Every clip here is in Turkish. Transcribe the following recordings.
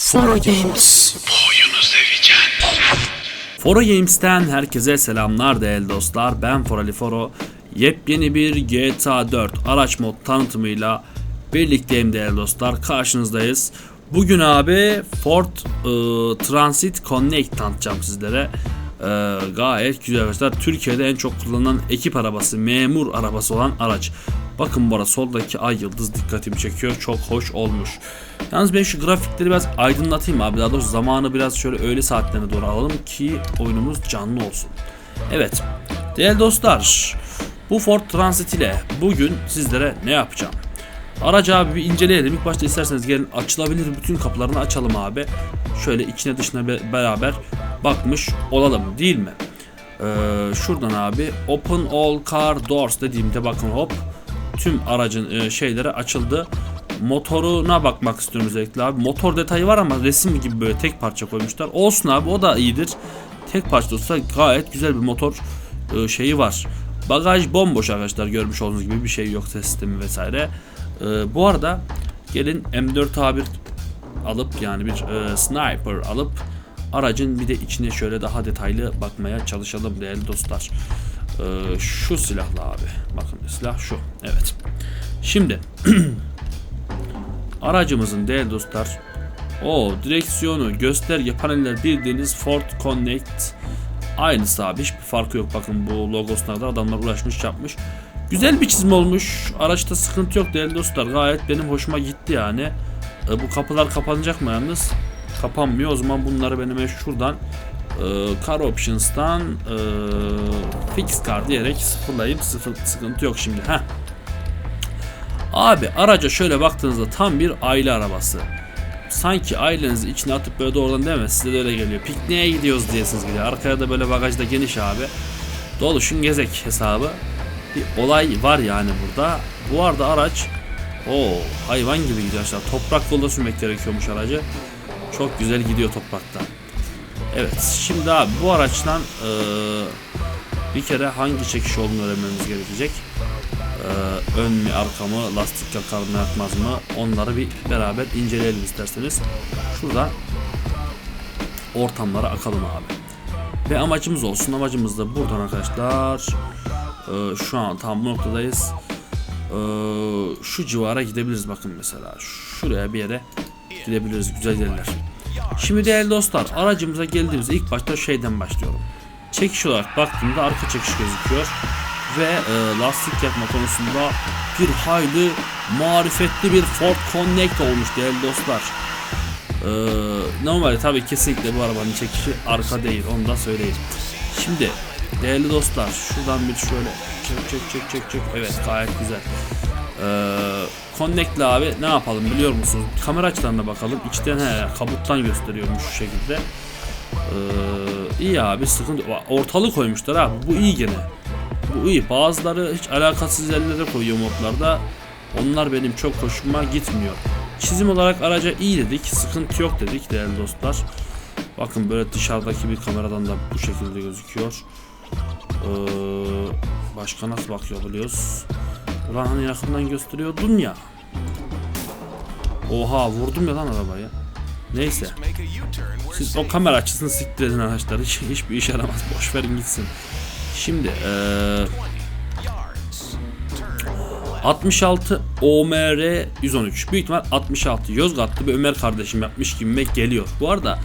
Foro Games. Foro Games'ten herkese selamlar değerli dostlar. Ben Forali Foro. Yepyeni bir GTA 4 araç mod tanıtımıyla birlikteyim değerli dostlar. Karşınızdayız. Bugün abi Ford e, Transit Connect tanıtacağım sizlere. E, gayet güzel arkadaşlar. Türkiye'de en çok kullanılan ekip arabası, memur arabası olan araç. Bakın bu arada soldaki ay yıldız dikkatimi çekiyor. Çok hoş olmuş. Yalnız ben şu grafikleri biraz aydınlatayım abi. Daha doğrusu zamanı biraz şöyle öğle saatlerine doğru alalım ki oyunumuz canlı olsun. Evet. Değerli dostlar. Bu Ford Transit ile bugün sizlere ne yapacağım? Aracı abi bir inceleyelim. İlk başta isterseniz gelin açılabilir bütün kapılarını açalım abi. Şöyle içine dışına be- beraber bakmış olalım değil mi? Ee, şuradan abi Open All Car Doors dediğimde bakın hop tüm aracın e, şeyleri açıldı. Motoruna bakmak istiyorum özellikle abi. Motor detayı var ama resim gibi böyle tek parça koymuşlar. Olsun abi o da iyidir. Tek parça olsa gayet güzel bir motor e, şeyi var. Bagaj bomboş arkadaşlar görmüş olduğunuz gibi bir şey yok ses sistemi vesaire. E, bu arada gelin M4A1 alıp yani bir e, sniper alıp aracın bir de içine şöyle daha detaylı bakmaya çalışalım değerli dostlar. E, şu silahla abi. Bakın silah şu. Evet. Şimdi aracımızın değerli dostlar o direksiyonu gösterge paneller bildiğiniz Ford Connect. Aynısı abi hiçbir farkı yok. Bakın bu logosuna da adamlar uğraşmış yapmış. Güzel bir çizim olmuş. Araçta sıkıntı yok değerli dostlar. Gayet benim hoşuma gitti yani. E, bu kapılar kapanacak mı yalnız? Kapanmıyor. O zaman bunları benim şuradan Car Options'tan e, Fix Car diyerek sıfırlayıp sıfır, sıkıntı yok şimdi Heh. Abi araca şöyle baktığınızda tam bir aile arabası. Sanki ailenizi içine atıp böyle doğrudan değil mi? Size de öyle geliyor. Pikniğe gidiyoruz diyesiniz geliyor. Arkaya da böyle bagajda geniş abi. Doluşun gezek hesabı. Bir olay var yani burada. Bu arada araç o hayvan gibi gidiyor arkadaşlar. Toprak yolda sürmek gerekiyormuş aracı. Çok güzel gidiyor toprakta. Evet şimdi abi bu araçtan eee, bir kere hangi çekiş olduğunu öğrenmemiz gerekecek. Ee, ön mü arka mı lastik yakar mı yakmaz mı onları bir beraber inceleyelim isterseniz. Şuradan ortamlara akalım abi. Ve amacımız olsun. Amacımız da buradan arkadaşlar. e, şu an tam bu noktadayız. E, şu civara gidebiliriz bakın mesela. Şuraya bir yere gidebiliriz. Güzel yerler. Şimdi değerli dostlar aracımıza geldiğimizde ilk başta şeyden başlıyorum. Çekiş olarak baktığımda arka çekiş gözüküyor ve e, lastik yakma konusunda bir hayli marifetli bir Ford Connect olmuş değerli dostlar. E, normalde tabii kesinlikle bu arabanın çekişi arka değil onu da söyleyeyim. Şimdi değerli dostlar şuradan bir şöyle çek çek çek çek çek evet gayet güzel. E, Connect'le abi ne yapalım biliyor musunuz? Kamera açılarına bakalım. İçten he kabuttan gösteriyormuş şu şekilde. Ee, iyi abi sıkıntı ortalık koymuşlar abi bu iyi gene. Bu iyi. Bazıları hiç alakasız yerlere koyuyor modlarda. Onlar benim çok hoşuma gitmiyor. Çizim olarak araca iyi dedik. Sıkıntı yok dedik değerli dostlar. Bakın böyle dışarıdaki bir kameradan da bu şekilde gözüküyor. Ee, başka nasıl bakıyor biliyoruz. Ulan hani yakından gösteriyordun ya. Oha vurdum ya lan arabaya. Neyse. Siz o kamera açısını siktir edin arkadaşlar. Hiç, hiçbir iş yaramaz. Boş verin gitsin. Şimdi eee 66 OMR 113. Büyük ihtimal 66. Yozgatlı bir Ömer kardeşim yapmış gibi geliyor. Bu arada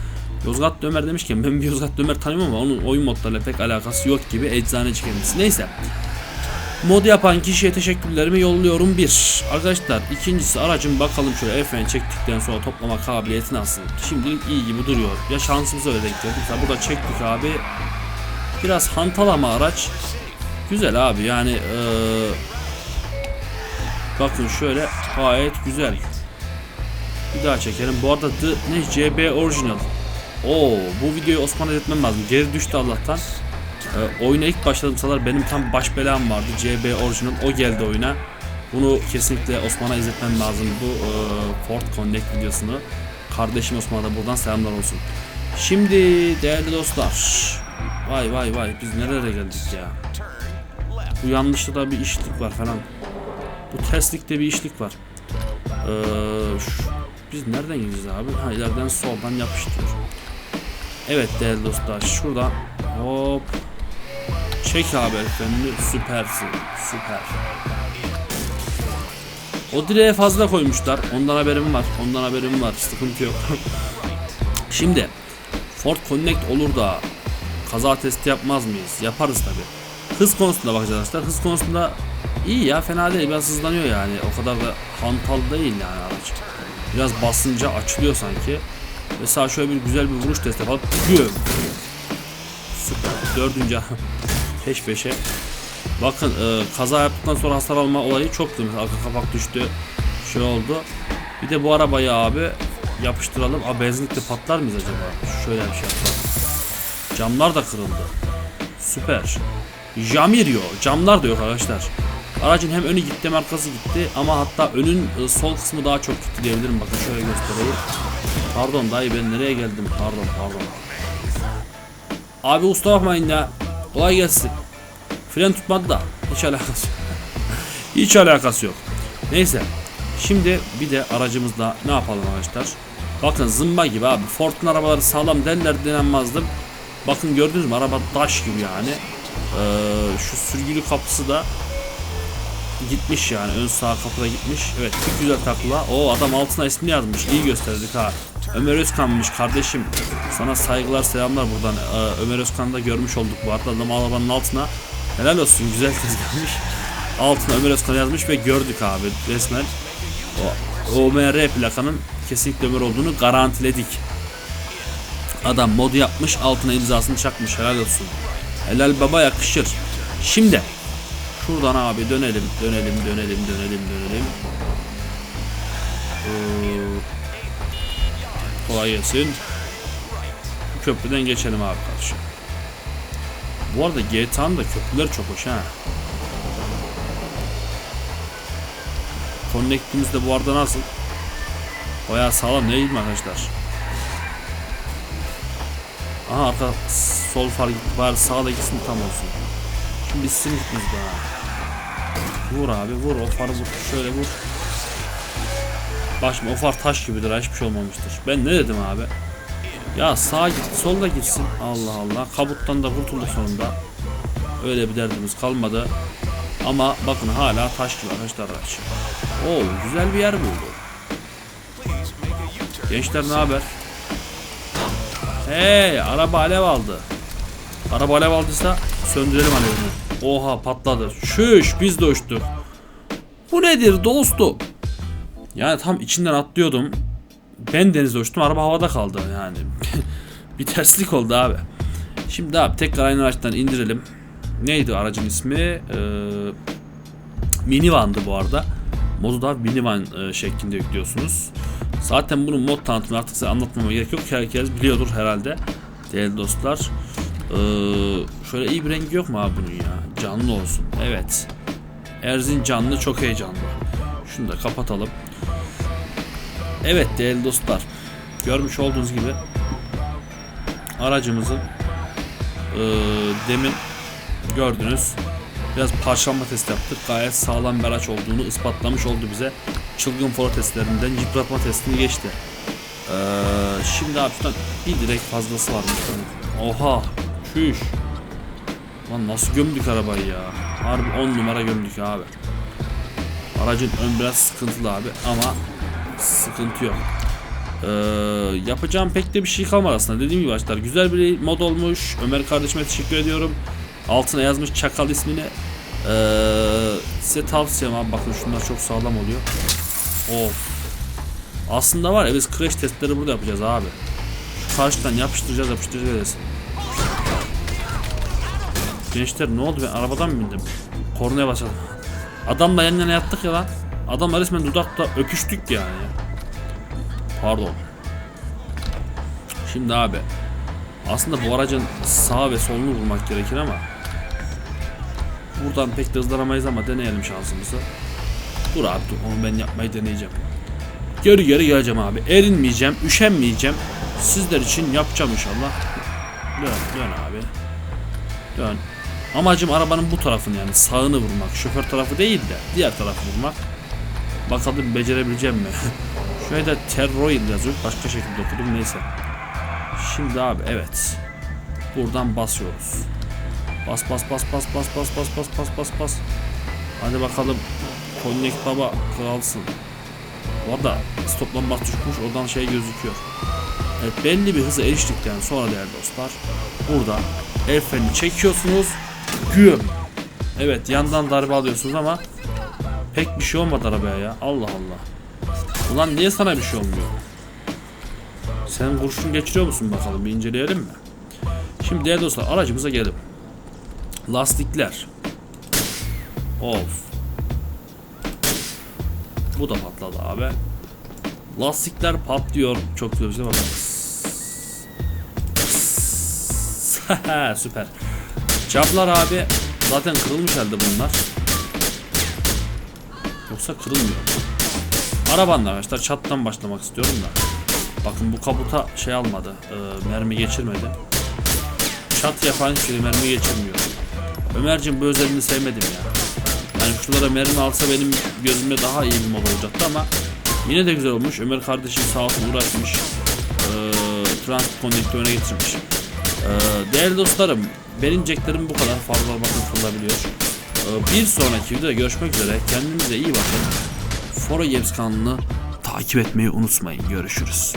Yozgatlı Ömer demişken ben bir Yozgatlı Ömer tanıyorum ama onun oyun modlarıyla pek alakası yok gibi eczaneci kendisi. Neyse. Mod yapan kişiye teşekkürlerimi yolluyorum bir. Arkadaşlar ikincisi aracın bakalım şöyle freni çektikten sonra toplama kabiliyeti nasıl? Şimdilik iyi gibi duruyor. Ya şansımıza öyle denk geldi. Mesela burada çektik abi. Biraz hantal ama araç. Güzel abi yani eee, bakın şöyle gayet güzel. Bir daha çekelim. Bu arada The, ne CB Original. Oo bu videoyu Osman'a etmem lazım. Geri düştü Allah'tan. Ee, oyuna ilk başladığım sıralar benim tam baş belam vardı. CB Original o geldi oyuna. Bunu kesinlikle Osman'a izletmem lazım bu e, Ford Connect videosunu. Kardeşim Osman'a da buradan selamlar olsun. Şimdi değerli dostlar. Vay vay vay biz nerelere geldik ya. Bu yanlışta da bir işlik var falan. Bu terslikte bir işlik var. Ee, şu- Biz nereden gideceğiz abi? Ha ileriden soldan yapıştır. Evet değerli dostlar şuradan hop çek abi efendim süpersin süper. O direğe fazla koymuşlar. Ondan haberim var. Ondan haberim var. Sıkıntı yok. Şimdi Ford Connect olur da kaza testi yapmaz mıyız? Yaparız tabi. Hız konusunda bakacağız arkadaşlar. Hız konusunda iyi ya fena değil. Biraz hızlanıyor yani. O kadar da hantal değil yani araç. Biraz basınca açılıyor sanki. Mesela şöyle bir güzel bir vuruş testi yapalım. Süper. Dördüncü peş peşe. Bakın e, kaza yaptıktan sonra hasar alma olayı çok mesela arka kapak düştü. Şey oldu. Bir de bu arabayı abi yapıştıralım. Abi benzinlikte patlar mıyız acaba? Şöyle bir şey yapalım. Camlar da kırıldı. Süper. Jamirio. Camlar da yok arkadaşlar. Aracın hem önü gitti hem arkası gitti ama hatta önün e, sol kısmı daha çok gitti diyebilirim. Bakın şöyle göstereyim. Pardon dayı ben nereye geldim? Pardon pardon. Abi usta bakmayın ya. Kolay gelsin. Fren tutmadı da. Hiç alakası yok. Hiç alakası yok. Neyse. Şimdi bir de aracımızla ne yapalım arkadaşlar? Bakın zımba gibi abi. Ford'un arabaları sağlam derler denenmezdim. Bakın gördünüz mü araba taş gibi yani. Ee, şu sürgülü kapısı da gitmiş yani ön sağ kapıda gitmiş. Evet çok güzel takla. O adam altına ismini yazmış. İyi gösterdik ha. Ömer Özkan'mış kardeşim. Sana saygılar selamlar buradan. Ee, Ömer Özkan'ı da görmüş olduk bu arada. Adam arabanın altına. Helal olsun güzel tezgahmış. Altına Ömer Özkan yazmış ve gördük abi resmen. O OMR plakanın kesinlikle Ömer olduğunu garantiledik. Adam modu yapmış altına imzasını çakmış helal olsun. Helal baba yakışır. Şimdi şuradan abi dönelim dönelim dönelim dönelim dönelim. Ee, kolay gelsin. Köprüden geçelim abi karşı. Bu arada GTA'nın da köprüleri çok hoş ha. Connect'imiz de bu arada nasıl? Bayağı sağlam değil mi arkadaşlar? Aha arka sol far gitti bari sağda gitsin tam olsun. Şimdi bitsin gitmez daha. Vur abi vur o farı vur şöyle vur. Bak şimdi o far taş gibidir ha, hiçbir şey olmamıştır. Ben ne dedim abi? Ya sağa git solda gitsin. Allah Allah kabuttan da kurtulduk sonunda. Öyle bir derdimiz kalmadı. Ama bakın hala taş gibi arkadaşlar araç. Oo güzel bir yer buldu. Gençler ne haber? Hey araba alev aldı. Araba alev aldıysa söndürelim alevini. Oha patladı. Şüş biz de uçtuk. Bu nedir dostum? Yani tam içinden atlıyordum. Ben denizde uçtum araba havada kaldı yani. bir terslik oldu abi. Şimdi abi tekrar aynı araçtan indirelim. Neydi aracın ismi? Ee, minivan'dı bu arada. Modu da minivan e, şeklinde yüklüyorsunuz. Zaten bunun mod tanıtımını artık size anlatmama gerek yok. Herkes biliyordur herhalde. Değerli dostlar. Ee, şöyle iyi bir rengi yok mu abi bunun ya? Canlı olsun. Evet. Erzin canlı çok heyecanlı. Şunu da kapatalım. Evet değerli dostlar. Görmüş olduğunuz gibi aracımızın e, demin gördünüz biraz parçalanma testi yaptık. Gayet sağlam bir araç olduğunu ispatlamış oldu bize. Çılgın foro testlerinden yıpratma testini geçti. Ee, şimdi abi bir direkt fazlası var. Oha. Şuş. Lan nasıl gömdük arabayı ya. Harbi 10 numara gömdük abi. Aracın ön biraz sıkıntılı abi ama sıkıntı yok. Ee, yapacağım pek de bir şey kalmadı aslında. Dediğim gibi arkadaşlar güzel bir mod olmuş. Ömer kardeşime teşekkür ediyorum. Altına yazmış Çakal ismini. Ee, size tavsiyem abi bakın şunlar çok sağlam oluyor. Of. Aslında var ya biz crash testleri burada yapacağız abi. Şu karşıdan yapıştıracağız yapıştıracağız. Gençler ne oldu ben arabadan mı bindim? Kornaya başladım. Adamla yan yana yattık ya lan. Adamla resmen dudakta öpüştük yani. Pardon. Şimdi abi. Aslında bu aracın sağ ve solunu vurmak gerekir ama Buradan pek de hızlanamayız ama deneyelim şansımızı. Dur abi dur onu ben yapmayı deneyeceğim. Geri geri geleceğim abi. Erinmeyeceğim, üşenmeyeceğim. Sizler için yapacağım inşallah. Dön, dön abi. Dön. Amacım arabanın bu tarafını yani sağını vurmak. Şoför tarafı değil de diğer tarafı vurmak. Bakalım becerebileceğim mi? Şuraya da Terroil yazıyor. Başka şekilde okudum neyse. Şimdi abi evet. Buradan basıyoruz. Bas bas bas bas bas bas bas bas bas bas bas. Hadi bakalım. Connect baba kralsın. Bu arada stoplanmak düşmüş oradan şey gözüküyor. Evet belli bir hıza eriştikten sonra değerli dostlar. Burada el freni çekiyorsunuz. Güm. Evet yandan darbe alıyorsunuz ama pek bir şey olmadı arabaya ya. Allah Allah. Ulan niye sana bir şey olmuyor? Sen kurşun geçiriyor musun bakalım bir inceleyelim mi? Şimdi değerli dostlar aracımıza gelelim. Lastikler. Of. Bu da patladı abi. Lastikler patlıyor. Çok güzel bir şey. Süper. Camlar abi zaten kırılmış halde bunlar. Yoksa kırılmıyor. Arabanla arkadaşlar çattan başlamak istiyorum da. Bakın bu kabuta şey almadı. e, mermi geçirmedi. Çat yapan hiçbir mermi geçirmiyor. Ömerciğim bu özelliğini sevmedim ya. Yani şuralara mermi alsa benim gözümde daha iyi bir mod olacaktı ama yine de güzel olmuş. Ömer kardeşim sağ olsun uğraşmış. Ee, transit konnektörü öne getirmiş. Ee, değerli dostlarım benim jacklerim bu kadar fazla bakın kılabiliyor. Ee, bir sonraki videoda görüşmek üzere. Kendinize iyi bakın. Foro Games kanalını takip etmeyi unutmayın. Görüşürüz.